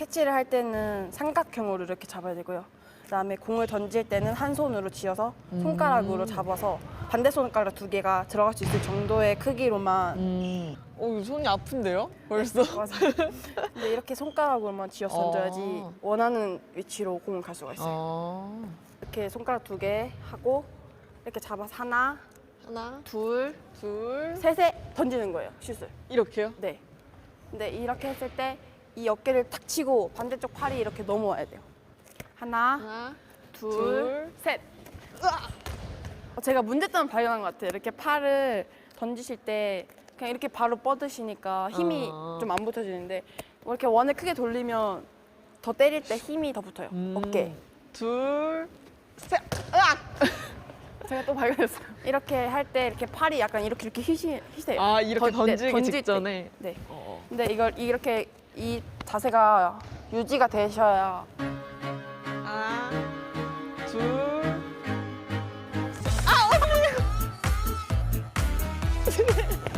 캐치를 할 때는 삼각형으로 이렇게 잡아야 되고요. 그다음에 공을 던질 때는 한 손으로 쥐어서 손가락으로 잡아서 반대 손가락 두 개가 들어갈 수 있을 정도의 크기로만 음. 어, 손이 아픈데요? 벌써? 맞아요. 근데 이렇게 손가락으로만 쥐어서 어. 던져야지 원하는 위치로 공을 갈 수가 있어요. 어. 이렇게 손가락 두 개 하고 이렇게 잡아서 하나, 하나, 둘, 둘, 셋에 던지는 거예요. 슛을. 이렇게요? 네. 근데 이렇게 했을 때 이 어깨를 탁 치고 반대쪽 팔이 이렇게 넘어와야 돼요. 하나, 하나, 둘, 둘. 셋. 어, 제가 문제점을 발견한 것 같아요. 이렇게 팔을 던지실 때 그냥 이렇게 바로 뻗으시니까 힘이 어. 좀 안 붙어지는데 뭐 이렇게 원을 크게 돌리면 더 때릴 때 힘이 더 붙어요. 음. 어깨. 둘, 셋. 으악! 제가 또 발견했어요. 이렇게 할 때 이렇게 팔이 약간 이렇게 이렇게 휘시, 휘세요. 아, 이렇게 던- 네, 던지기 던질 때. 직전에. 네. 어. 근데 이걸 이렇게 이 자세가 유지가 되셔야 하나, 둘. 아, 언니!